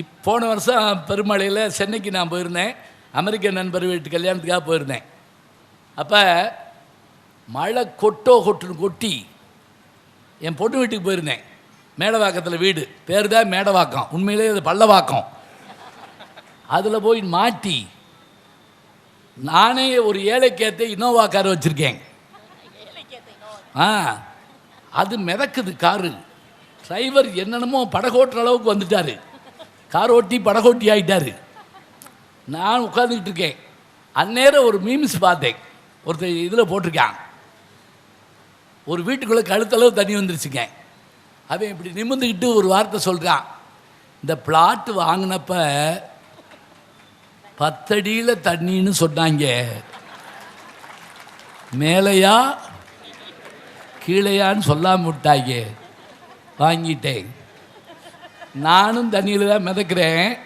இப் போன வருஷம் பெருமழையில் சென்னைக்கு நான் போயிருந்தேன். அமெரிக்க நண்பர் வீட்டு கல்யாணத்துக்காக போயிருந்தேன். அப்போ மழை கொட்டோ கொட்டுன்னு கொட்டி என் பொண்ணு வீட்டுக்கு போயிருந்தேன். மேடவாக்கத்தில் வீடு. பேர் தான் மேடவாக்கம். உண்மையிலேயே அது பள்ளவாக்கம். அதில் போய் மாட்டி நானே ஒரு ஏழைக்கேற்ற இனோவா கார் வச்சுருக்கேன். ஆ அது மிதக்குது காரு. டிரைவர் என்னென்னமோ படகோட்டுற அளவுக்கு வந்துட்டாரு. கார் ஓட்டி படகோட்டி ஆகிட்டார் நான் உட்காந்துக்கிட்டு இருக்கேன். அந்நேரம் ஒரு மீம்ஸ் பார்த்தேன். ஒருத்தர் இதில் போட்டிருக்கான். ஒரு வீட்டுக்குள்ளே கழுத்தளவு தண்ணி வந்துருச்சுங்க. அவன் இப்படி நிமிர்ந்துக்கிட்டு ஒரு வார்த்தை சொல்கிறான் இந்த பிளாட்டு வாங்கினப்ப பத்தடியில் தண்ணின்னு சொன்னாங்க. மேலையா கீழையான்னு சொல்லாமல் விட்டாங்க. வாங்கிட்டேன். நானும் தண்ணியில் தான் மிதக்கிறேன்.